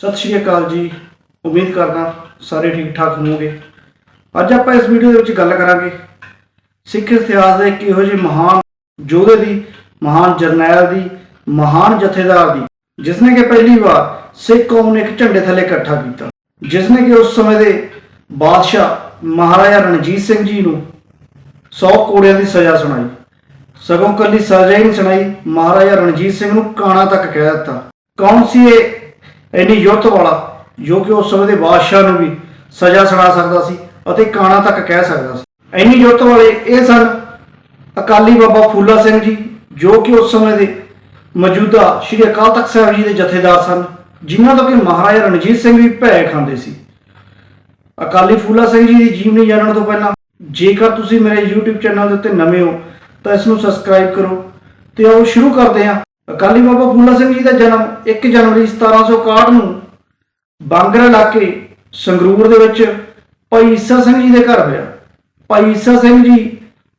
ਸਤਿ ਸ਼੍ਰੀ ਅਕਾਲ ਜੀ। ਉਮੀਦ ਕਰਦਾ ਸਾਰੇ ਠੀਕ ਠਾਕ ਹੋਵੋਗੇ। ਅੱਜ ਆਪਾਂ ਇਸ ਵੀਡੀਓ ਦੇ ਵਿੱਚ ਗੱਲ ਕਰਾਂਗੇ। ਸਿੱਖ ਇਤਿਹਾਸ ਦੇ ਇੱਕ ਇਹੋ ਜਿਹੇ ਮਹਾਨ ਯੋਧੇ ਦੀ, ਮਹਾਨ ਜਰਨੈਲ ਦੀ, ਮਹਾਨ ਜਥੇਦਾਰ ਦੀ ਜਿਸ ਨੇ ਕਿ ਪਹਿਲੀ ਵਾਰ ਸਿੱਖ ਕੌਮ ਨੂੰ ਇੱਕ ਝੰਡੇ ਥੱਲੇ ਇਕੱਠਾ ਕੀਤਾ। ਜਿਸ ਨੇ ਕਿ ਉਸ ਸਮੇਂ ਦੇ ਬਾਦਸ਼ਾਹ ਮਹਾਰਾਜਾ ਰਣਜੀਤ ਸਿੰਘ ਜੀ ਨੂੰ 100 ਕੋੜਿਆਂ ਦੀ ਸਜ਼ਾ ਸੁਣਾਈ। ਸਗੋਂ ਕੱਲੀ ਸਜ਼ਾ ਹੀ ਨਹੀਂ ਸੁਣਾਈ, ਮਹਾਰਾਜਾ ਰਣਜੀਤ ਸਿੰਘ ਨੂੰ ਕਾਣਾ ਤੱਕ ਕਹਿ ਦਿੱਤਾ। ਕੌਣ ਸੀ ਇਹ ਇੰਨੀ ਯੁਰਤ ਵਾਲਾ, ਜੋ ਕਿ ਉਸ ਸਮੇਂ ਦੇ ਬਾਦਸ਼ਾਹ ਨੂੰ ਵੀ ਸਜ਼ਾ ਸੁਣਾ ਸਕਦਾ ਸੀ ਅਤੇ ਕਾਣਾ ਤੱਕ ਕਹਿ ਸਕਦਾ ਸੀ। ਇੰਨੀ ਯੁਰਤ ਵਾਲੇ ਇਹ ਸਨ ਅਕਾਲੀ ਬਾਬਾ ਫੂਲਾ ਸਿੰਘ ਜੀ, ਜੋ ਕਿ ਉਸ ਸਮੇਂ ਦੇ ਮੌਜੂਦਾ ਸ਼੍ਰੀ ਅਕਾਲ ਤਖਤ ਸਾਹਿਬ ਜੀ ਦੇ ਜਥੇਦਾਰ ਸਨ, ਜਿਨ੍ਹਾਂ ਤੋਂ ਕਿ ਮਹਾਰਾਜਾ ਰਣਜੀਤ ਸਿੰਘ ਵੀ ਭੈ ਖਾਂਦੇ ਸੀ। ਅਕਾਲੀ ਫੂਲਾ ਸਿੰਘ ਜੀ ਦੀ ਜੀਵਨੀ ਜਾਣਨ ਤੋਂ ਪਹਿਲਾਂ, ਜੇਕਰ ਤੁਸੀਂ ਮੇਰੇ YouTube ਚੈਨਲ ਦੇ ਉੱਤੇ ਨਵੇਂ ਹੋ, ਤਾਂ ਇਸ ਨੂੰ ਸਬਸਕ੍ਰਾਈਬ ਕਰੋ ਤੇ ਆਓ ਸ਼ੁਰੂ ਕਰਦੇ ਹਾਂ ਅਕਾਲੀ ਬਾਬਾ ਫੂਲਾ ਸਿੰਘ ਜੀ ਦਾ ਜਨਮ 1 ਜਨਵਰੀ 1761 ਨੂੰ ਬਾਂਗਰਾ ਇਲਾਕੇ ਸੰਗਰੂਰ ਦੇ ਵਿੱਚ ਭਾਈ ਈਸਾ ਸਿੰਘ ਜੀ ਦੇ ਘਰ ਹੋਇਆ। ਭਾਈ ਈਸਾ ਸਿੰਘ ਜੀ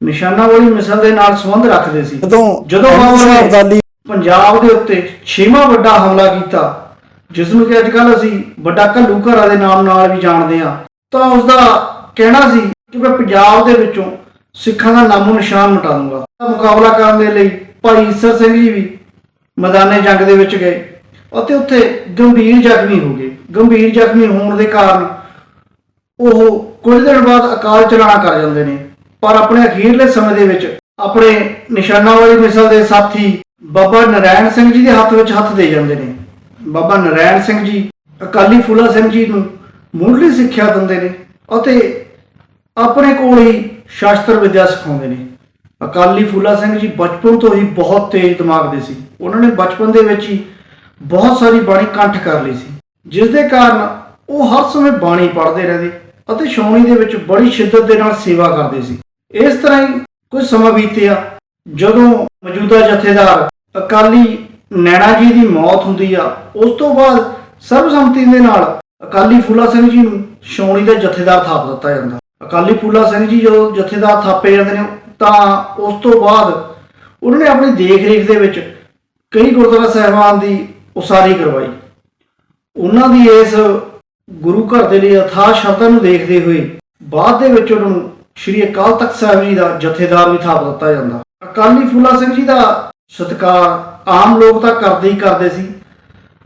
ਨਿਸ਼ਾਨਾ ਵਾਲੀ ਮਿਸਲ ਦੇ ਨਾਲ ਸੰਬੰਧ ਰੱਖਦੇ ਸੀ। ਜਦੋਂ ਜਦੋਂ ਬਾਬਾ ਅਬਦਾਲੀ ਪੰਜਾਬ ਦੇ ਉੱਤੇ ਛੇਵਾਂ ਵੱਡਾ ਹਮਲਾ ਕੀਤਾ ਜਿਸ ਨੂੰ ਕਿ ਅੱਜ ਕੱਲ ਅਸੀਂ ਵੱਡਾ ਘੱਲੂ ਘਰਾ ਦੇ ਨਾਮ ਨਾਲ ਵੀ ਜਾਣਦੇ ਹਾਂ। ਤਾਂ ਉਸ ਦਾ ਕਹਿਣਾ ਸੀ ਕਿ ਮੈਂ ਪੰਜਾਬ ਦੇ ਵਿੱਚੋਂ ਸਿੱਖਾਂ ਦਾ ਨਾਮੋ ਨਿਸ਼ਾਨ ਮਿਟਾ ਦੂੰਗਾ ਮੁਕਾਬਲਾ ਕਰਨ ਦੇ ਲਈ ਭਾਈ ਈਸਰ ਸਿੰਘ ਜੀ ਵੀ ਮੈਦਾਨੇ ਜੰਗ ਦੇ ਵਿੱਚ ਗਏ। ਅਤੇ ਉੱਥੇ ਗੰਭੀਰ ਜ਼ਖਮੀ ਹੋ ਗਏ। ਗੰਭੀਰ ਜ਼ਖਮੀ ਹੋਣ ਦੇ ਕਾਰਨ ਉਹ ਕੁਝ ਦਿਨ ਬਾਅਦ ਅਕਾਲ ਚਲਾਣਾ ਕਰ ਜਾਂਦੇ ਨੇ। ਪਰ ਆਪਣੇ ਅਖੀਰਲੇ ਸਮੇਂ ਦੇ ਵਿੱਚ ਆਪਣੇ ਨਿਸ਼ਾਨਾ ਵਾਲੀ ਮਿਸਲ ਦੇ ਸਾਥੀ ਬਾਬਾ ਨਰੈਣ ਸਿੰਘ ਜੀ ਦੇ ਹੱਥ ਵਿੱਚ ਹੱਥ ਦੇ ਜਾਂਦੇ ਨੇ। ਬਾਬਾ ਨਰੈਣ ਸਿੰਘ ਜੀ ਅਕਾਲੀ ਫੂਲਾ ਸਿੰਘ ਜੀ ਨੂੰ ਮੁੱਢਲੀ ਸਿੱਖਿਆ ਦਿੰਦੇ ਨੇ ਅਤੇ ਆਪਣੇ ਕੋਲ ਹੀ ਸ਼ਾਸਤਰ ਵਿਦਿਆ ਸਿਖਾਉਂਦੇ ਨੇ। ਅਕਾਲੀ ਫੂਲਾ ਸਿੰਘ ਜੀ ਬਚਪਨ ਤੋਂ ਹੀ ਬਹੁਤ ਤੇਜ਼ ਦਿਮਾਗ ਦੇ ਸੀ। ਉਹਨਾਂ ਨੇ ਬਚਪਨ ਦੇ ਵਿੱਚ ਹੀ ਬਹੁਤ ਸਾਰੀ ਬਾਣੀ ਕੰਠ ਕਰ ਲਈ ਸੀ। ਜਿਸ ਦੇ ਕਾਰਨ ਉਹ ਹਰ ਸਮੇਂ ਬਾਣੀ ਪੜ੍ਹਦੇ ਰਹਿੰਦੇ ਅਤੇ ਛਾਉਣੀ ਦੇ ਵਿੱਚ ਬੜੀ ਸ਼ਿੱਦਤ ਦੇ ਨਾਲ ਸੇਵਾ ਕਰਦੇ ਸੀ। ਇਸ ਤਰ੍ਹਾਂ ਹੀ ਕੁਝ ਸਮਾਂ ਬੀਤਿਆ, ਜਦੋਂ ਮੌਜੂਦਾ ਜਥੇਦਾਰ ਅਕਾਲੀ ਨੈਣਾ ਜੀ ਦੀ ਮੌਤ ਹੁੰਦੀ ਆ, ਉਸ ਤੋਂ ਬਾਅਦ ਸਰਬਸੰਮਤੀ ਦੇ ਨਾਲ ਅਕਾਲੀ ਫੂਲਾ ਸਿੰਘ ਜੀ ਨੂੰ ਛਾਉਣੀ ਦਾ ਜਥੇਦਾਰ ਥਾਪ ਦਿੱਤਾ ਜਾਂਦਾ। ਅਕਾਲੀ ਫੂਲਾ ਸਿੰਘ ਜੀ ਜਦੋਂ ਜਥੇਦਾਰ ਥਾਪੇ ਜਾਂਦੇ ਨੇ ਤਾਂ ਉਸ ਤੋਂ ਬਾਅਦ ਉਹਨਾਂ ਨੇ ਆਪਣੀ ਦੇਖ-ਰੇਖ ਦੇ ਵਿੱਚ ਕਈ ਗੁਰਦੁਆਰਾ ਸਾਹਿਬਾਨ ਦੀ ਉਸਾਰੀ ਕਰਵਾਈ। ਉਹਨਾਂ ਦੀ ਇਸ ਗੁਰੂ ਘਰ ਦੇ ਲਈ ਅਥਾਹ ਸ਼ਬਦਾਂ ਨੂੰ ਦੇਖਦੇ ਹੋਏ ਬਾਅਦ ਦੇ ਵਿੱਚ ਉਹਨਾਂ ਨੂੰ ਸ਼੍ਰੀ ਅਕਾਲ ਤਖਤ ਸਾਹਿਬ ਜੀ ਦਾ ਜਥੇਦਾਰ ਵੀ ਥਾਪ ਦਿੱਤਾ ਜਾਂਦਾ। ਅਕਾਲੀ ਫੂਲਾ ਸਿੰਘ ਜੀ ਦਾ ਸਤਿਕਾਰ ਆਮ ਲੋਕ ਤਾਂ ਕਰਦੇ ਹੀ ਕਰਦੇ ਸੀ।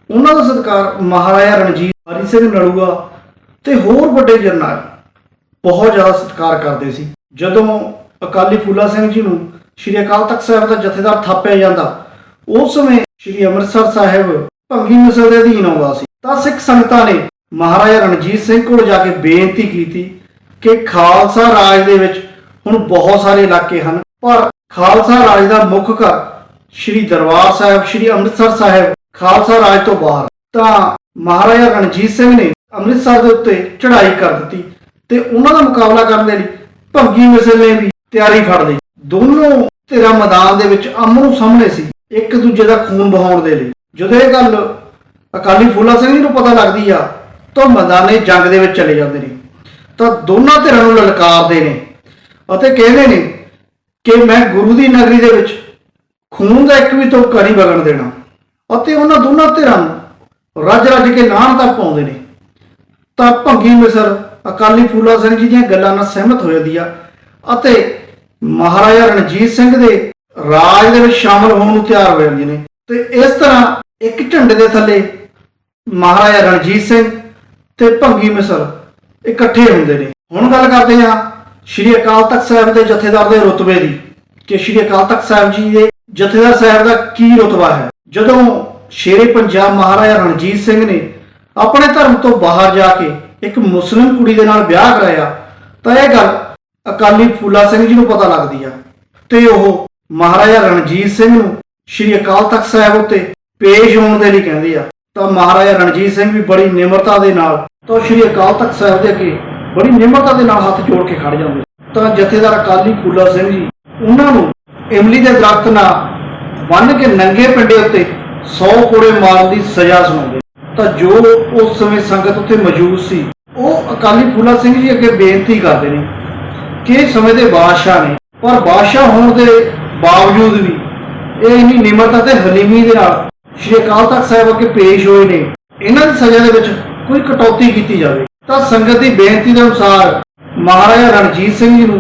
ਉਹਨਾਂ ਦਾ ਸਤਿਕਾਰ ਮਹਾਰਾਜਾ ਰਣਜੀਤ ਹਰੀ ਸਿੰਘ ਨਲੂਆ ਤੇ ਹੋਰ ਵੱਡੇ ਜਰਨੈਲ ਬਹੁਤ ਜ਼ਿਆਦਾ ਸਤਿਕਾਰ ਕਰਦੇ ਸੀ। ਜਦੋਂ ਅਕਾਲੀ ਫੂਲਾ ਸਿੰਘ ਜੀ ਨੂੰ ਸ਼੍ਰੀ ਅਕਾਲ ਤਖਤ ਸਾਹਿਬ ਦਾ ਜਥੇਦਾਰ ਥਾਪਿਆ ਜਾਂਦਾ। ਉਸ ਸਮੇਂ ਸ਼੍ਰੀ ਅੰਮ੍ਰਿਤਸਰ ਸਾਹਿਬ ਭੰਗੀ ਮਿਸਲ ਦੇ ਅਧੀਨ ਆਉਂਦਾ ਸੀ। ਤਾਂ ਸਿੱਖ ਸੰਗਤਾਂ ਨੇ ਮਹਾਰਾਜਾ ਰਣਜੀਤ ਸਿੰਘ ਕੋਲ ਜਾ ਕੇ ਬੇਨਤੀ ਕੀਤੀ ਕਿ ਖਾਲਸਾ ਰਾਜ ਦੇ ਵਿੱਚ ਹੁਣ ਬਹੁਤ ਸਾਰੇ ਇਲਾਕੇ ਹਨ, ਪਰ ਖਾਲਸਾ ਰਾਜ ਦਾ ਮੁੱਖ ਘਰ ਸ਼੍ਰੀ ਦਰਬਾਰ ਸਾਹਿਬ, ਸ਼੍ਰੀ ਅੰਮ੍ਰਿਤਸਰ ਸਾਹਿਬ ਖਾਲਸਾ ਰਾਜ ਤੋਂ ਬਾਹਰ। ਤਾਂ ਮਹਾਰਾਜਾ ਰਣਜੀਤ ਸਿੰਘ ਨੇ ਅੰਮ੍ਰਿਤਸਰ ਦੇ ਉੱਤੇ ਚੜ੍ਹਾਈ ਕਰ ਦਿੱਤੀ ਤੇ ਉਹਨਾਂ ਦਾ ਮੁਕਾਬਲਾ ਕਰਨ ਦੇ ਲਈ ਭੰਗੀ ਮਿਸਲ ਨੇ ਵੀ ਤਿਆਰੀ ਫੜ ਲਈ। ਦੋਨੋਂ ਧਿਰਾਂ ਮੈਦਾਨ ਦੇ ਵਿੱਚ ਆਮੋ ਸਾਹਮਣੇ ਸੀ। ਇੱਕ ਦੂਜੇ ਦਾ ਖੂਨ ਬਹਾਉਣ ਦੇ ਲਈ। ਜਦੋਂ ਇਹ ਗੱਲ ਅਕਾਲੀ ਫੂਲਾ ਸਿੰਘ ਜੀ ਨੂੰ ਪਤਾ ਲੱਗਦੀ ਆ, ਤਾਂ ਮੈਦਾਨੇ ਜੰਗ ਦੇ ਵਿੱਚ ਚਲੇ ਜਾਂਦੇ ਨੇ। ਤਾਂ ਦੋਨਾਂ ਧਿਰਾਂ ਨੂੰ ਲਲਕਾਰਦੇ ਨੇ ਅਤੇ ਕਹਿੰਦੇ ਨੇ ਕਿ ਮੈਂ ਗੁਰੂ ਦੀ ਨਗਰੀ ਦੇ ਵਿੱਚ ਖੂਨ ਦਾ ਇੱਕ ਵੀ ਤੋਕਾ ਨਹੀਂ ਵਗਣ ਦੇਣਾ ਅਤੇ ਉਹਨਾਂ ਦੋਨਾਂ ਧਿਰਾਂ ਨੂੰ ਰੱਜ ਰੱਜ ਕੇ ਲਾਹਣ ਤੱਕ ਪਾਉਂਦੇ ਨੇ। ਤਾਂ ਭੰਗੀ ਮਿਸਰ ਅਕਾਲੀ ਫੂਲਾ ਸਿੰਘ ਜੀ ਦੀਆਂ ਗੱਲਾਂ ਨਾਲ ਸਹਿਮਤ ਹੋ ਜਾਂਦੀ ਆ ਅਤੇ ਮਹਾਰਾਜਾ ਰਣਜੀਤ ਸਿੰਘ ਦੇ ਰਾਜ ਦੇ ਵਿੱਚ ਸ਼ਾਮਲ ਹੋਣ ਨੂੰ ਤਿਆਰ ਹੋ ਜਾਂਦੇ ਨੇ। ਤੇ ਇਸ ਤਰ੍ਹਾਂ ਇੱਕ ਝੰਡੇ ਦੇ ਥੱਲੇ ਮਹਾਰਾਜਾ ਰਣਜੀਤ ਸਿੰਘ ਤੇ ਭੰਗੀ ਮਿਸਰ ਇਕੱਠੇ ਹੁੰਦੇ ਨੇ। ਹੁਣ ਗੱਲ ਕਰਦੇ ਹਾਂ ਸ਼੍ਰੀ ਅਕਾਲ ਤਖਤ ਸਾਹਿਬ ਦੇ ਜਥੇਦਾਰ ਦੇ ਰੁਤਬੇ ਦੀ, ਕਿ ਸ਼੍ਰੀ ਅਕਾਲ ਤਖਤ ਸਾਹਿਬ ਜੀ ਦੇ ਜਥੇਦਾਰ ਸਾਹਿਬ ਦਾ ਕੀ ਰੁਤਬਾ ਹੈ। ਜਦੋਂ ਸ਼ੇਰੇ ਪੰਜਾਬ ਮਹਾਰਾਜਾ ਰਣਜੀਤ ਸਿੰਘ ਨੇ ਆਪਣੇ ਧਰਮ ਤੋਂ ਬਾਹਰ ਜਾ ਕੇ ਇੱਕ ਮੁਸਲਿਮ ਕੁੜੀ ਦੇ ਨਾਲ ਵਿਆਹ ਕਰਾਇਆ, ਤਾਂ ਇਹ ਗੱਲ ਅਕਾਲੀ ਫੂਲਾ ਸਿੰਘ ਜੀ ਨੂੰ ਪਤਾ ਲੱਗਦੀ ਆ। ਤੇ ਉਹ ਮਹਾਰਾਜਾ ਰਣਜੀਤ ਸਿੰਘ ਨੂੰ ਸ਼੍ਰੀ ਅਕਾਲ ਤਖਤ ਸਾਹਿਬ ਉੱਤੇ ਪੇਸ਼ ਹੋਣ ਦੇ ਲਈ ਕਹਿੰਦੇ ਆ। ਤਾਂ ਮਹਾਰਾਜਾ ਰਣਜੀਤ ਸਿੰਘ ਵੀ ਬੜੀ ਨਿਮਰਤਾ ਦੇ ਨਾਲ ਤਾਂ ਸ਼੍ਰੀ ਅਕਾਲ ਤਖਤ ਸਾਹਿਬ ਦੇ ਅੱਗੇ ਬੜੀ ਨਿਮਰਤਾ ਦੇ ਨਾਲ ਹੱਥ ਜੋੜ ਕੇ ਖੜ ਜਾਂਦੇ। ਤਾਂ ਜਥੇਦਾਰ ਅਕਾਲੀ ਫੂਲਾ ਸਿੰਘ ਜੀ, ਉਹਨਾਂ ਨੂੰ ਇਮਲੀ ਦੇ ਦਰਖਤ ਨਾਲ ਬੰਨ ਕੇ ਨੰਗੇ ਪਿੰਡੇ ਉੱਤੇ 100 ਕੋੜੇ ਮਾਰਨ ਦੀ ਸਜ਼ਾ ਸੁਣਾਉਂਦੇ। ਤਾਂ ਜੋ ਉਸ ਸਮੇਂ ਸੰਗਤ ਉੱਤੇ ਮੌਜੂਦ ਸੀ, ਉਹ ਅਕਾਲੀ ਫੂਲਾ ਸਿੰਘ ਜੀ ਅੱਗੇ ਬੇਨਤੀ ਕਰਦੇ ਨੇ ਕਿ ਇਹ ਸਮੇਂ ਦੇ ਬਾਦਸ਼ਾਹ ਨੇ, ਪਰ ਬਾਦਸ਼ਾਹ ਹੋਣ ਦੇ ਬਾਵਜੂਦ ਵੀ ਇਹ ਇੰਨੀ ਨਿਮਰਤਾ ਤੇ ਹਲੀਮੀ ਦੇ ਨਾਲ ਸ਼੍ਰੀ ਅਕਾਲ ਤਖਤ ਸਾਹਿਬ ਅੱਗੇ ਪੇਸ਼ ਹੋਏ ਨੇ, ਇਹਨਾਂ ਦੀ ਸਜ਼ਾ ਦੇ ਵਿੱਚ ਕੋਈ ਕਟੌਤੀ ਕੀਤੀ ਜਾਵੇ। ਤਾਂ ਸੰਗਤ ਦੀ ਬੇਨਤੀ ਦੇ ਅਨੁਸਾਰ ਮਹਾਰਾਜਾ ਰਣਜੀਤ ਸਿੰਘ ਜੀ ਨੂੰ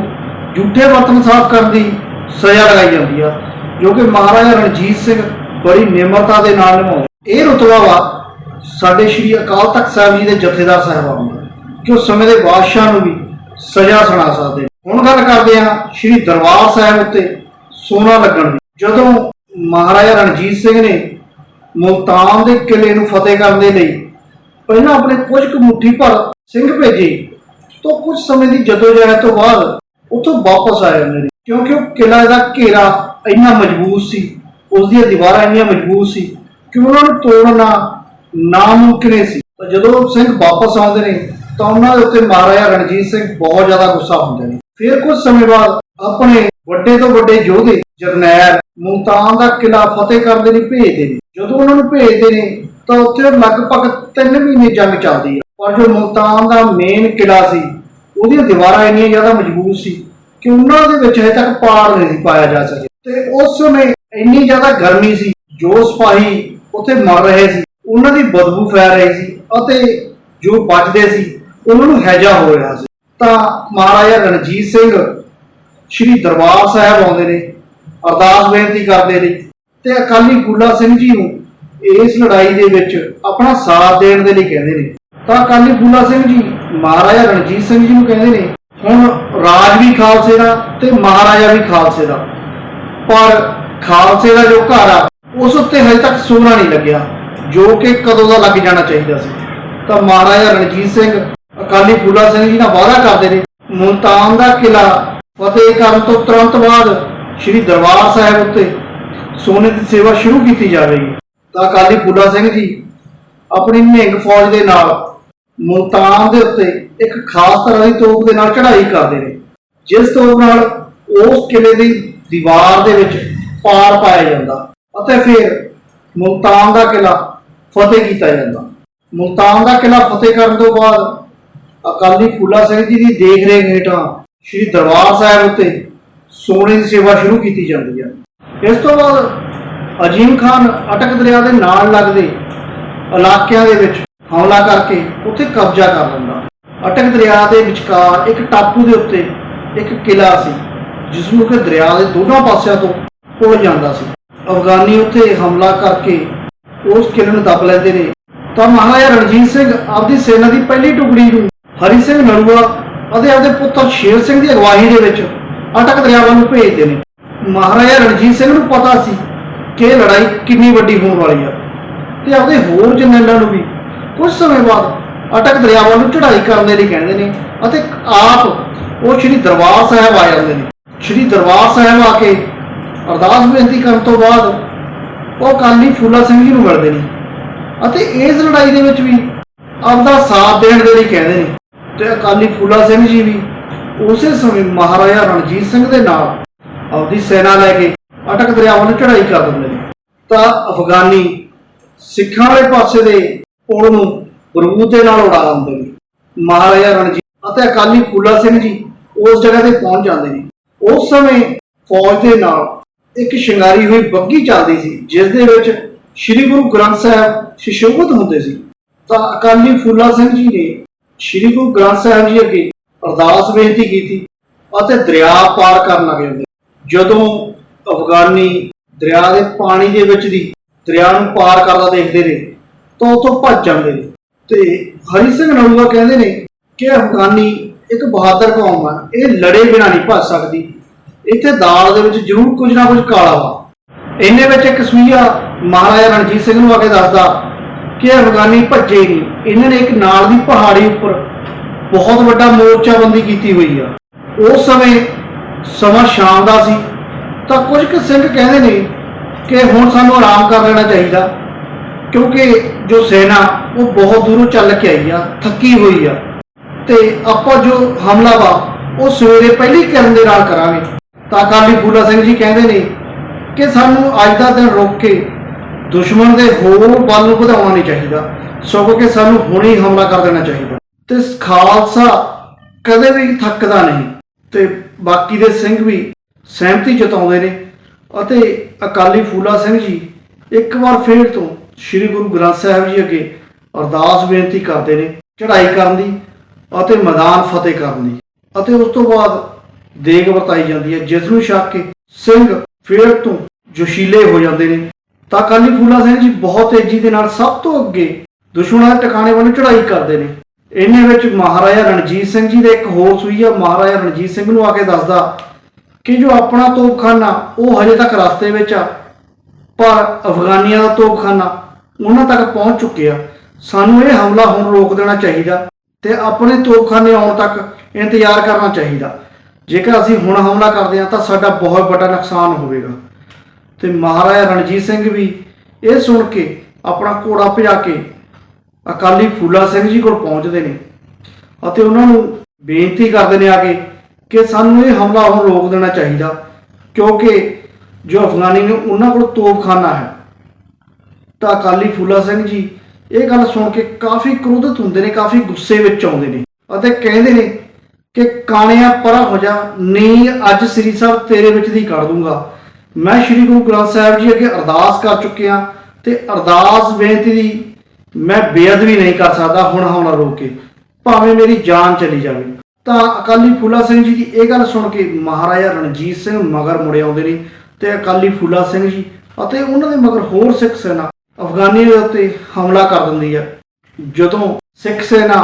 ਝੂਠੇ ਬਰਤਨ ਸਾਫ਼ ਕਰਨ ਦੀ ਸਜ਼ਾ ਲਗਾਈ ਜਾਂਦੀ ਆ, ਜੋ ਕਿ ਮਹਾਰਾਜਾ ਰਣਜੀਤ ਸਿੰਘ ਬੜੀ ਨਿਮਰਤਾ ਦੇ ਨਾਲ ਨਿਭਾਉਂਦੇ ਇਹ ਰੁਤਬਾ ਵਾ ਸਾਡੇ ਸ਼੍ਰੀ ਅਕਾਲ ਤਖਤ ਸਾਹਿਬ ਜੀ ਦੇ ਜਥੇਦਾਰ ਸਾਹਿਬਾਨ ਦਾ, ਕਿ ਉਸ ਸਮੇਂ ਦੇ ਬਾਦਸ਼ਾਹ ਨੂੰ ਵੀ ਸਜ਼ਾ ਸੁਣਾ ਸਕਦੇ ਹੁਣ ਗੱਲ ਕਰਦੇ ਹਾਂ ਸ਼੍ਰੀ ਦਰਬਾਰ ਸਾਹਿਬ ਉੱਤੇ ਸੋਨਾ ਲੱਗਣ ਦੀ। ਜਦੋਂ ਮਹਾਰਾਜਾ ਰਣਜੀਤ ਸਿੰਘ ਨੇ ਮੁਲਤਾਨ ਦੇ ਕਿਲੇ ਨੂੰ ਫਤਿਹ ਕਰਨ ਦੇ ਲਈ ਪਹਿਲਾਂ ਆਪਣੇ ਕੁਝ ਕੁ ਮੁੱਠੀ ਭਰ ਸਿੰਘ ਭੇਜੇ, ਤੋਂ ਕੁਝ ਸਮੇਂ ਦੀ ਜਦੋਜਹਿਦ ਤੋਂ ਬਾਅਦ ਉੱਥੋਂ ਵਾਪਸ ਆ ਜਾਂਦੇ ਨੇ ਕਿਉਂਕਿ ਉਹ ਕਿਲਾ ਦਾ ਘੇਰਾ ਇੰਨਾ ਮਜ਼ਬੂਤ ਸੀ, ਉਸ ਦੀਆਂ ਦੀਵਾਰਾਂ ਇੰਨੀਆਂ ਮਜ਼ਬੂਤ ਸੀ ਕਿ ਉਹਨਾਂ ਨੂੰ ਤੋੜਨਾ ਨਾਮੁਮਕਿਨ ਸੀ। ਤਾਂ ਜਦੋਂ ਸਿੰਘ ਵਾਪਸ ਆਉਂਦੇ ਨੇ, ਤਾਂ ਉਹਨਾਂ ਦੇ ਉੱਤੇ ਮਹਾਰਾਜਾ ਰਣਜੀਤ ਸਿੰਘ ਬਹੁਤ ਜ਼ਿਆਦਾ ਗੁੱਸਾ ਹੁੰਦੇ ਨੇ। ਫਿਰ ਕੁਝ ਸਮੇਂ ਬਾਅਦ ਆਪਣੇ ਵੱਡੇ ਤੋਂ ਵੱਡੇ ਯੋਧੇ ਜਰਨੈਲ ਮੁਲਤਾਨ ਦਾ ਕਿਲਾ ਫਤਿਹ ਕਰਨ ਲਈ ਭੇਜਦੇ ਨੇ। ਜਦੋਂ ਉਹਨਾਂ ਨੂੰ ਭੇਜਦੇ ਨੇ, ਤਾਂ ਉੱਥੇ ਲਗਭਗ 3 ਮਹੀਨੇ ਜੰਗ ਚੱਲਦੀ ਹੈ ਪਰ ਜੋ ਮੁਲਤਾਨ ਦਾ ਮੇਨ ਕਿਲਾ ਸੀ, ਉਹਦੀਆਂ ਦੀਵਾਰਾਂ ਇੰਨੀਆਂ ਜ਼ਿਆਦਾ ਮਜ਼ਬੂਤ ਸੀ ਕਿ ਉਹਨਾਂ ਦੇ ਵਿੱਚ ਹਜੇ ਤੱਕ ਪਾੜ ਨਹੀਂ ਪਾਇਆ ਜਾ ਸਕਿਆ। ਤੇ ਉਸ ਸਮੇਂ ਇੰਨੀ ਜ਼ਿਆਦਾ ਗਰਮੀ ਸੀ, ਜੋ ਸਿਪਾਹੀ ਉੱਥੇ ਮਰ ਰਹੇ ਸੀ, ਉਹਨਾਂ ਦੀ ਬਦਬੂ ਫੈਲ ਰਹੀ ਸੀ ਅਤੇ ਜੋ ਬਚਦੇ ਸੀ, ਉਹਨਾਂ ਨੂੰ ਹੈਜਾ ਹੋ ਰਿਹਾ ਸੀ। ਤਾਂ ਮਹਾਰਾਜਾ ਰਣਜੀਤ ਸਿੰਘ ਸ਼੍ਰੀ ਦਰਬਾਰ ਸਾਹਿਬ ਆਉਂਦੇ ਨੇ, ਅਰਦਾਸ ਬੇਨਤੀ ਕਰਦੇ ਨੇ ਤੇ ਅਕਾਲੀ ਫੂਲਾ ਸਿੰਘ ਜੀ ਨੂੰ ਇਸ ਲੜਾਈ ਦੇ ਵਿੱਚ ਆਪਣਾ ਸਾਥ ਦੇਣ ਦੇ ਲਈ ਕਹਿੰਦੇ ਨੇ। ਤਾਂ ਅਕਾਲੀ ਫੂਲਾ ਸਿੰਘ ਜੀ ਮਹਾਰਾਜਾ ਰਣਜੀਤ ਸਿੰਘ ਜੀ ਨੂੰ ਕਹਿੰਦੇ ਨੇ, ਹੁਣ ਰਾਜ ਵੀ ਖਾਲਸੇ ਦਾ ਤੇ ਮਹਾਰਾਜਾ ਵੀ ਖਾਲਸੇ ਦਾ। ਪਰ ਖਾਲਸੇ ਦਾ ਜੋ ਘਰ ਆ, ਉਸ ਉੱਤੇ ਹਜੇ ਤੱਕ ਸੋਨਾ ਨਹੀਂ ਲੱਗਿਆ, ਜੋ ਕਿ ਕਦੋਂ ਦਾ ਲੱਗ ਜਾਣਾ ਚਾਹੀਦਾ ਸੀ। ਤਾਂ ਮਹਾਰਾਜਾ ਰਣਜੀਤ ਸਿੰਘ ਅਕਾਲੀ ਫੂਲਾ ਸਿੰਘ ਜੀ ਨਾਲ ਵਾਅਦਾ ਕਰਦੇ ਨੇ। ਮੁਲਤਾਨ ਦਾ ਕਿਲਾ ਫਤਿਹ ਕਰਨ ਤੋਂ ਤੁਰੰਤ ਬਾਅਦ ਸ੍ਰੀ ਦਰਬਾਰ ਸਾਹਿਬ ਉੱਤੇ ਸੋਨੇ ਦੀ ਸੇਵਾ ਸ਼ੁਰੂ ਕੀਤੀ ਜਾਵੇਗੀ ਤਾਂ ਅਕਾਲੀ ਫੂਲਾ ਸਿੰਘ ਜੀ ਆਪਣੀ ਨਿਹੰਗ ਫੌਜ ਦੇ ਨਾਲ ਮੁਲਤਾਨ ਦੇ ਉੱਤੇ ਇੱਕ ਖਾਸ ਤਰ੍ਹਾਂ ਦੀ ਤੋਪ ਦੇ ਨਾਲ ਚੜ੍ਹਾਈ ਕਰਦੇ ਨੇ। ਜਿਸ ਤੋਪ ਨਾਲ ਉਸ ਕਿਲੇ ਦੀ ਦੀਵਾਰ ਦੇ ਵਿੱਚ ਪਾਰ ਪਾਇਆ ਜਾਂਦਾ ਅਤੇ ਫਿਰ ਮੁਲਤਾਨ ਦਾ ਕਿਲਾ ਫਤਿਹ ਕੀਤਾ ਜਾਂਦਾ। ਮੁਲਤਾਨ ਦਾ ਕਿਲਾ ਫਤਿਹ ਕਰਨ ਤੋਂ ਬਾਅਦ ਅਕਾਲੀ ਫੂਲਾ ਸਿੰਘ ਜੀ ਦੀ ਦੇਖ ਰੇਖ ਹੇਠਾਂ ਸ੍ਰੀ ਦਰਬਾਰ ਸਾਹਿਬ ਉੱਤੇ ਸੋਨੇ ਦੀ ਸੇਵਾ ਸ਼ੁਰੂ ਕੀਤੀ ਜਾਂਦੀ ਹੈ ਇਸ ਤੋਂ ਬਾਅਦ ਅਜੀਮ ਖਾਨ ਅਟਕ ਦਰਿਆ ਦੇ ਨਾਲ ਲੱਗਦੇ ਇਲਾਕਿਆਂ ਦੇ ਵਿੱਚ ਹਮਲਾ ਕਰਕੇ ਉੱਥੇ ਕਬਜ਼ਾ ਕਰ ਲੈਂਦਾ। ਅਟਕ ਦਰਿਆ ਦੇ ਵਿਚਕਾਰ ਇੱਕ ਟਾਪੂ ਦੇ ਉੱਤੇ ਇੱਕ ਕਿਲਾ ਸੀ, ਜਿਸ ਨੂੰ ਕਿ ਦਰਿਆ ਦੇ ਦੋਨਾਂ ਪਾਸਿਆਂ ਤੋਂ ਪੁੱਲ ਜਾਂਦਾ ਸੀ। ਅਫਗਾਨੀ ਉੱਥੇ ਹਮਲਾ ਕਰਕੇ ਉਸ ਕਿਲੇ ਨੂੰ ਦੱਬ ਲੈਂਦੇ ਨੇ। ਤਾਂ ਮਹਾਰਾਜਾ ਰਣਜੀਤ ਸਿੰਘ ਆਪਦੀ ਸੈਨਾ ਦੀ ਪਹਿਲੀ ਟੁਕੜੀ ਨੂੰ ਹਰੀ ਸਿੰਘ ਨਲੂਆ ਅਤੇ ਆਪਦੇ ਪੁੱਤਰ ਸ਼ੇਰ ਸਿੰਘ ਦੀ ਅਗਵਾਈ ਦੇ ਵਿੱਚ ਅਟਕ ਦਰਿਆਵਾਂ ਨੂੰ ਭੇਜਦੇ ਨੇ। ਮਹਾਰਾਜਾ ਰਣਜੀਤ ਸਿੰਘ ਨੂੰ ਪਤਾ ਸੀ ਕਿ ਇਹ ਲੜਾਈ ਕਿੰਨੀ ਵੱਡੀ ਹੋਣ ਵਾਲੀ ਆ ਤੇ ਆਪਦੇ ਹੋਰ ਜਨਰਲਾਂ ਨੂੰ ਵੀ ਕੁਝ ਸਮੇਂ ਬਾਅਦ ਅਟਕ ਦਰਿਆਵਾਂ ਨੂੰ ਚੜ੍ਹਾਈ ਕਰਨ ਦੇ ਲਈ ਕਹਿੰਦੇ ਨੇ ਅਤੇ ਆਪ ਉਹ ਸ਼੍ਰੀ ਦਰਬਾਰ ਸਾਹਿਬ ਆ ਜਾਂਦੇ ਨੇ। ਸ਼੍ਰੀ ਦਰਬਾਰ ਸਾਹਿਬ ਆ ਕੇ ਅਰਦਾਸ ਬੇਨਤੀ ਕਰਨ ਤੋਂ ਬਾਅਦ ਉਹ ਕਾਲੀ ਫੂਲਾ ਸਿੰਘ ਜੀ ਨੂੰ ਮਿਲਦੇ ਨੇ ਅਤੇ ਇਸ ਲੜਾਈ ਦੇ ਵਿੱਚ ਵੀ ਆਪਦਾ ਸਾਥ ਦੇਣ ਦੇ ਲਈ ਕਹਿੰਦੇ ਨੇ। ਤੇ ਅਕਾਲੀ ਫੂਲਾ ਸਿੰਘ ਜੀ ਵੀ ਉਸੇ ਸਮੇਂ ਮਹਾਰਾਜਾ ਰਣਜੀਤ ਸਿੰਘ ਦੇ ਨਾਲ ਆਪਦੀ ਸੈਨਾ ਲੈ ਕੇ ਅਟਕ ਦਰਿਆ ਵੱਲ ਚੜ੍ਹਾਈ ਕਰ ਦਿੰਦੇ ਨੇ। ਤਾਂ ਅਫਗਾਨੀ ਸਿੱਖਾਂ ਵਾਲੇ ਪਾਸੇ ਦੇ ਪੁਲ ਨੂੰ ਬਰੂਦ ਦੇ ਨਾਲ ਉਡਾ ਦਿੰਦੇ ਨੇ। ਮਹਾਰਾਜਾ ਰਣਜੀਤ ਅਤੇ ਅਕਾਲੀ ਫੂਲਾ ਸਿੰਘ ਜੀ ਉਸ ਜਗ੍ਹਾ ਤੇ ਪਹੁੰਚ ਜਾਂਦੇ ਨੇ। ਉਸ ਸਮੇਂ ਫੌਜ ਦੇ ਨਾਲ ਇੱਕ ਸ਼ਿੰਗਾਰੀ ਹੋਈ ਬੱਗੀ ਚੱਲਦੀ ਸੀ, ਜਿਸ ਦੇ ਵਿੱਚ ਸ੍ਰੀ ਗੁਰੂ ਗ੍ਰੰਥ ਸਾਹਿਬ ਸ਼ਿਸ਼ੋਭਤ ਹੁੰਦੇ ਸੀ। ਤਾਂ ਅਕਾਲੀ ਫੂਲਾ ਸਿੰਘ ਜੀ ਨੇ ਸ੍ਰੀ ਗੁਰੂ ਗ੍ਰੰਥ ਸਾਹਿਬ ਜੀ ਅੱਗੇ ਅਰਦਾਸ ਬੇਨਤੀ ਕੀਤੀ, ਅਤੇ ਦਰਿਆ ਪਾਰ ਕਰਨ ਲੱਗੇ ਹੁੰਦੇ ਜਦੋਂ ਅਫਗਾਨੀ ਦਰਿਆ ਦੇ ਪਾਣੀ ਦੇ ਵਿੱਚ ਦੀ ਦਰਿਆ ਨੂੰ ਪਾਰ ਕਰਦਾ ਦੇਖਦੇ ਨੇ, ਤਾਂ ਉਤੋਂ ਭੱਜ ਜਾਂਦੇ ਨੇ। ਤੇ ਹਰੀ ਸਿੰਘ ਨਲੂਆ ਕਹਿੰਦੇ ਨੇ ਕਿ ਅਫਗਾਨੀ ਇੱਕ ਬਹਾਦਰ ਕੌਮ ਆ, ਇਹ ਲੜੇ ਬਿਨਾਂ ਨਹੀਂ ਭੱਜ ਸਕਦੀ। ਇੱਥੇ ਦਾਲ ਦੇ ਵਿੱਚ ਜ਼ਰੂਰ ਕੁਝ ਨਾ ਕੁਝ ਕਾਲਾ ਵਾ। ਇੰਨੇ ਵਿੱਚ ਇੱਕ ਸੂਈਆ ਮਹਾਰਾਜਾ ਰਣਜੀਤ ਸਿੰਘ ਨੂੰ ਆ ਕੇ ਦੱਸਦਾ ਕਿ ਅਫਗਾਨੀ ਭੱਜੇ ਨਹੀਂ। ਇਹਨਾਂ ਨੇ ਇੱਕ ਨਾਲ ਦੀ ਪਹਾੜੀ ਉੱਪਰ ਬਹੁਤ ਵੱਡਾ ਮੋਰਚਾਬੰਦੀ ਕੀਤੀ ਹੋਈ ਆ। ਉਸ ਸਮੇਂ ਸਮਾਂ ਸ਼ਾਮ ਦਾ ਸੀ। ਤਾਂ ਕੁਝ ਕੁ ਸਿੰਘ ਕਹਿੰਦੇ ਨੇ ਕਿ ਹੁਣ ਸਾਨੂੰ ਆਰਾਮ ਕਰ ਲੈਣਾ ਚਾਹੀਦਾ, ਕਿਉਂਕਿ ਜੋ ਸੈਨਾ, ਉਹ ਬਹੁਤ ਦੂਰੋਂ ਚੱਲ ਕੇ ਆਈ ਆ, ਥੱਕੀ ਹੋਈ ਆ। ਤੇ ਆਪਾਂ ਜੋ ਹਮਲਾ ਵਾ, ਉਹ ਸਵੇਰੇ ਪਹਿਲੀ ਕਰਨ ਦੇ ਨਾਲ ਕਰਾਂਗੇ। ਤਾਂ ਅਕਾਲੀ ਫੂਲਾ ਸਿੰਘ ਜੀ ਕਹਿੰਦੇ ਨੇ ਕਿ ਸਾਨੂੰ ਅੱਜ ਦਾ ਦਿਨ ਰੋਕ ਕੇ ਦੁਸ਼ਮਣ ਦੇ ਹੋਰ ਬਲ ਨੂੰ ਵਧਾਉਣਾ ਨਹੀਂ ਚਾਹੀਦਾ, ਸਗੋਂ ਕਿ ਸਾਨੂੰ ਹੁਣੇ ਹੀ ਹਮਲਾ ਕਰ ਦੇਣਾ ਚਾਹੀਦਾ। ਤੇ ਖਾਲਸਾ ਕਦੇ ਵੀ ਥੱਕਦਾ ਨਹੀਂ। ਤੇ ਬਾਕੀ ਦੇ ਸਿੰਘ ਵੀ ਸਹਿਮਤੀ ਜਤਾਉਂਦੇ ਨੇ। ਅਤੇ ਅਕਾਲੀ ਫੂਲਾ ਸਿੰਘ ਜੀ ਇੱਕ ਵਾਰ ਫੇਰ ਤੋਂ ਸ੍ਰੀ ਗੁਰੂ ਗ੍ਰੰਥ ਸਾਹਿਬ ਜੀ ਅੱਗੇ ਅਰਦਾਸ ਬੇਨਤੀ ਕਰਦੇ ਨੇ, ਚੜ੍ਹਾਈ ਕਰਨ ਦੀ ਅਤੇ ਮੈਦਾਨ ਫਤਿਹ ਕਰਨ ਦੀ। ਅਤੇ ਉਸ ਤੋਂ ਬਾਅਦ ਦੇਗ ਵਰਤਾਈ ਜਾਂਦੀ ਹੈ, ਜਿਸ ਨੂੰ ਛੱਕ ਕੇ ਸਿੰਘ ਫੇਰ ਤੋਂ ਜੋਸ਼ੀਲੇ ਹੋ ਜਾਂਦੇ ਨੇ। ਤਾਂ ਅਕਾਲੀ ਫੂਲਾ ਸਿੰਘ ਜੀ ਬਹੁਤ ਤੇਜ਼ੀ ਦੇ ਨਾਲ ਸਭ ਤੋਂ ਅੱਗੇ ਦੁਸ਼ਮਣਾਂ ਦੇ ਟਿਕਾਣੇ ਵੱਲ ਚੜ੍ਹਾਈ ਕਰਦੇ ਨੇ। ਇੰਨੇ ਵਿੱਚ ਮਹਾਰਾਜਾ ਰਣਜੀਤ ਸਿੰਘ ਜੀ ਦੇ ਇੱਕ ਹੋਰ ਸੂਈ ਆ, ਮਹਾਰਾਜਾ ਰਣਜੀਤ ਸਿੰਘ ਨੂੰ ਆ ਕੇ ਦੱਸਦਾ ਕਿ ਜੋ ਆਪਣਾ ਤੋਪਖਾਨਾ, ਉਹ ਹਜੇ ਤੱਕ ਰਸਤੇ ਵਿੱਚ ਆ, ਪਰ ਅਫਗਾਨੀਆਂ ਦਾ ਤੋਪਖਾਨਾ ਉਹਨਾਂ ਤੱਕ ਪਹੁੰਚ ਚੁੱਕਿਆ। ਸਾਨੂੰ ਇਹ ਹਮਲਾ ਹੁਣ ਰੋਕ ਦੇਣਾ ਚਾਹੀਦਾ ਤੇ ਆਪਣੇ ਤੋਪਖਾਨੇ ਆਉਣ ਤੱਕ ਇੰਤਜ਼ਾਰ ਕਰਨਾ ਚਾਹੀਦਾ। ਜੇਕਰ ਅਸੀਂ ਹੁਣ ਹਮਲਾ ਕਰਦੇ ਹਾਂ ਤਾਂ ਸਾਡਾ ਬਹੁਤ ਵੱਡਾ ਨੁਕਸਾਨ ਹੋਵੇਗਾ। ਤੇ ਮਹਾਰਾਜਾ ਰਣਜੀਤ ਸਿੰਘ ਵੀ ਇਹ ਸੁਣ ਕੇ, ਆਪਣਾ ਘੋੜਾ ਭਜਾ ਕੇ ਅਕਾਲੀ ਫੂਲਾ ਸਿੰਘ ਜੀ ਕੋਲ ਪਹੁੰਚਦੇ ਨੇ ਅਤੇ ਉਹਨਾਂ ਨੂੰ ਬੇਨਤੀ ਕਰਦੇ ਨੇ ਆ ਕੇ ਕਿ ਸਾਨੂੰ ਇਹ ਹਮਲਾ ਹੁਣ ਰੋਕ ਦੇਣਾ ਚਾਹੀਦਾ, ਕਿਉਂਕਿ ਜੋ ਅਫਗਾਨੀ ਨੇ ਉਹਨਾਂ ਕੋਲ ਤੋਪਖਾਨਾ ਹੈ। ਤਾਂ ਅਕਾਲੀ ਫੂਲਾ ਸਿੰਘ ਜੀ ਇਹ ਗੱਲ ਸੁਣ ਕੇ ਕਾਫੀ ਕ੍ਰੋਧਿਤ ਹੁੰਦੇ ਨੇ, ਕਾਫੀ ਗੁੱਸੇ ਵਿੱਚ ਆਉਂਦੇ ਨੇ ਅਤੇ ਕਹਿੰਦੇ ਨੇ ਕਿ ਕਾਣਿਆ ਪਰਾ ਹੋ ਜਾ, ਨਹੀਂ ਅੱਜ ਸ੍ਰੀ ਸਾਹਿਬ ਤੇਰੇ ਵਿੱਚ ਦੀ ਕਰ ਦੂੰਗਾ। ਮੈਂ ਸ੍ਰੀ ਗੁਰੂ ਗ੍ਰੰਥ ਸਾਹਿਬ ਜੀ ਅੱਗੇ ਅਰਦਾਸ ਕਰ ਚੁੱਕਿਆ ਤੇ ਅਰਦਾਸ ਬੇਨਤੀ ਦੀ ਮੈਂ ਬੇਅਦਬੀ ਨਹੀਂ ਕਰ ਸਕਦਾ ਹੁਣ ਹਮਲਾ ਰੋਕ ਕੇ, ਭਾਵੇਂ ਮੇਰੀ ਜਾਨ ਚਲੀ ਜਾਵੇ। ਤਾਂ ਅਕਾਲੀ ਫੂਲਾ ਸਿੰਘ ਜੀ ਦੀ ਇਹ ਗੱਲ ਸੁਣ ਕੇ ਮਹਾਰਾਜਾ ਰਣਜੀਤ ਸਿੰਘ ਮਗਰ ਮੁੜੇ ਆਉਂਦੇ ਨੇ ਤੇ ਅਕਾਲੀ ਫੂਲਾ ਸਿੰਘ ਜੀ ਅਤੇ ਉਹਨਾਂ ਦੇ ਮਗਰ ਹੋਰ ਸਿੱਖ ਸੈਨਾ ਅਫਗਾਨੀਆਂ ਦੇ ਉੱਤੇ ਹਮਲਾ ਕਰ ਦਿੰਦੀ ਆ। ਜਦੋਂ ਸਿੱਖ ਸੈਨਾ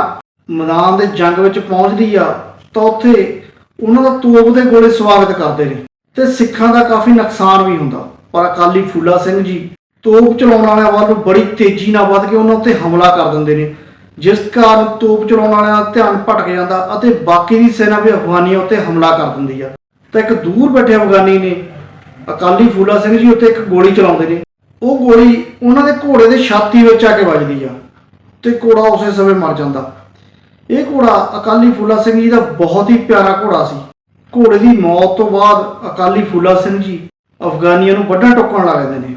ਮੈਦਾਨ ਦੇ ਜੰਗ ਵਿੱਚ ਪਹੁੰਚਦੀ ਆ ਤਾਂ ਉੱਥੇ ਉਹਨਾਂ ਦਾ ਤੋਪ ਦੇ ਗੋਲੇ ਸਵਾਗਤ ਕਰਦੇ ਨੇ। ਤੇ ਸਿੱਖਾਂ ਦਾ ਕਾਫੀ ਨੁਕਸਾਨ ਵੀ ਹੁੰਦਾ। ਪਰ ਅਕਾਲੀ ਫੂਲਾ ਸਿੰਘ ਜੀ, ਤੋਪ ਚਲਾਉਣ ਵਾਲਿਆਂ ਵੱਲ ਬੜੀ ਤੇਜ਼ੀ ਨਾਲ ਵੱਧ ਕੇ ਉਹਨਾਂ ਉੱਤੇ ਹਮਲਾ ਕਰ ਦਿੰਦੇ ਨੇ। ਜਿਸ ਕਾਰਨ ਤੋਪ ਚਲਾਉਣ ਵਾਲਿਆਂ ਦਾ ਧਿਆਨ ਭਟਕ ਜਾਂਦਾ ਅਤੇ ਬਾਕੀ ਦੀ ਸੈਨਾ ਵੀ ਅਫਗਾਨੀਆਂ ਉੱਤੇ ਹਮਲਾ ਕਰ ਦਿੰਦੀ ਆ। ਤਾਂ ਇੱਕ ਦੂਰ ਬੈਠੇ ਅਫਗਾਨੀ ਨੇ, ਅਕਾਲੀ ਫੂਲਾ ਸਿੰਘ ਜੀ ਉੱਤੇ ਇੱਕ ਗੋਲੀ ਚਲਾਉਂਦੇ ਨੇ। ਉਹ ਗੋਲੀ ਉਹਨਾਂ ਦੇ ਘੋੜੇ ਦੇ ਛਾਤੀ ਵਿੱਚ ਆ ਕੇ ਵੱਜਦੀ ਆ ਤੇ ਘੋੜਾ ਉਸੇ ਸਮੇਂ ਮਰ ਜਾਂਦਾ। ਇਹ ਘੋੜਾ ਅਕਾਲੀ ਫੂਲਾ ਸਿੰਘ ਜੀ ਦਾ ਬਹੁਤ ਹੀ ਪਿਆਰਾ ਘੋੜਾ ਸੀ। ਘੋੜੇ ਦੀ ਮੌਤ ਤੋਂ ਬਾਅਦ ਅਕਾਲੀ ਫੂਲਾ ਸਿੰਘ ਜੀ ਅਫਗਾਨੀਆਂ ਨੂੰ ਵੱਢਣ ਟੋਕਣ ਲੱਗਦੇ ਨੇ।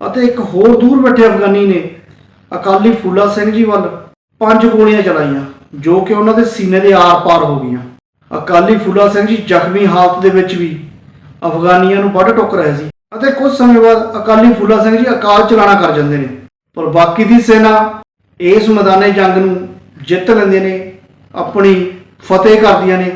ਅਤੇ ਇੱਕ ਹੋਰ ਦੂਰ ਬੈਠੇ ਅਫਗਾਨੀ ਨੇ ਅਕਾਲੀ ਫੂਲਾ ਸਿੰਘ ਜੀ ਵੱਲ ਪੰਜ ਗੋਲੀਆਂ ਚਲਾਈਆਂ, ਜੋ ਕਿ ਉਹਨਾਂ ਦੇ ਸੀਨੇ ਦੇ ਆਰ-ਪਾਰ ਹੋ ਗਈਆਂ। ਅਕਾਲੀ ਫੂਲਾ ਸਿੰਘ ਜੀ ਜ਼ਖਮੀ ਹਾਲਤ ਦੇ ਵਿੱਚ ਵੀ ਅਫਗਾਨੀਆਂ ਨੂੰ ਵੱਢ ਟੁੱਕ ਰਹੇ ਸੀ। ਅਤੇ ਕੁਝ ਸਮੇਂ ਬਾਅਦ ਅਕਾਲੀ ਫੂਲਾ ਸਿੰਘ ਜੀ ਅਕਾਲ ਚਲਾਣਾ ਕਰ ਜਾਂਦੇ ਨੇ। ਪਰ ਬਾਕੀ ਦੀ ਸੈਨਾ ਇਸ ਮੈਦਾਨੇ ਜੰਗ ਨੂੰ ਜਿੱਤ ਲੈਂਦੇ ਨੇ, ਆਪਣੀ ਫਤਿਹ ਕਰਦੀਆਂ ਨੇ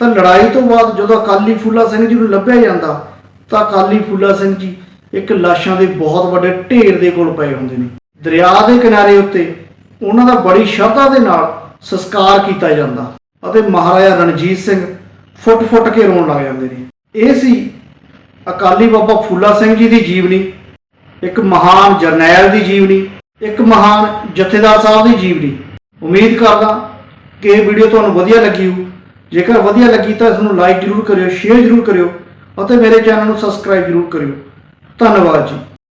ਤਾਂ ਲੜਾਈ ਤੋਂ ਬਾਅਦ ਜਦੋਂ ਅਕਾਲੀ ਫੂਲਾ ਸਿੰਘ ਜੀ ਨੂੰ ਲੱਭਿਆ ਜਾਂਦਾ, ਤਾਂ ਅਕਾਲੀ ਫੂਲਾ ਸਿੰਘ ਜੀ ਇੱਕ ਲਾਸ਼ਾਂ ਦੇ ਬਹੁਤ ਵੱਡੇ ਢੇਰ ਦੇ ਕੋਲ ਪਏ ਹੁੰਦੇ ਨੇ। ਦਰਿਆ ਦੇ ਕਿਨਾਰੇ ਉੱਤੇ ਉਹਨਾਂ ਦਾ ਬੜੀ ਸ਼ਰਧਾ ਦੇ ਨਾਲ ਸੰਸਕਾਰ ਕੀਤਾ ਜਾਂਦਾ ਅਤੇ ਮਹਾਰਾਜਾ ਰਣਜੀਤ ਸਿੰਘ ਫੁੱਟ-ਫੁੱਟ ਕੇ ਰੋਣ ਲੱਗ ਜਾਂਦੇ ਨੇ। ਇਹ ਸੀ ਅਕਾਲੀ ਬਾਬਾ ਫੂਲਾ ਸਿੰਘ ਜੀ ਦੀ ਜੀਵਨੀ, ਇੱਕ ਮਹਾਨ ਜਰਨੈਲ ਦੀ ਜੀਵਨੀ, ਇੱਕ ਮਹਾਨ ਜਥੇਦਾਰ ਸਾਹਿਬ ਦੀ ਜੀਵਨੀ। ਉਮੀਦ ਕਰਦਾ ਕਿ ਇਹ ਵੀਡੀਓ ਤੁਹਾਨੂੰ ਵਧੀਆ ਲੱਗੀ ਹੋਊ। ਜੇਕਰ ਵਧੀਆ ਲੱਗੀ ਤਾਂ ਇਸ ਨੂੰ ਲਾਈਕ ਜ਼ਰੂਰ ਕਰਿਓ ਸ਼ੇਅਰ ਜ਼ਰੂਰ ਕਰਿਓ ਅਤੇ ਮੇਰੇ ਚੈਨਲ ਨੂੰ ਸਬਸਕ੍ਰਾਈਬ ਜ਼ਰੂਰ ਕਰਿਓ। ਧੰਨਵਾਦ ਜੀ।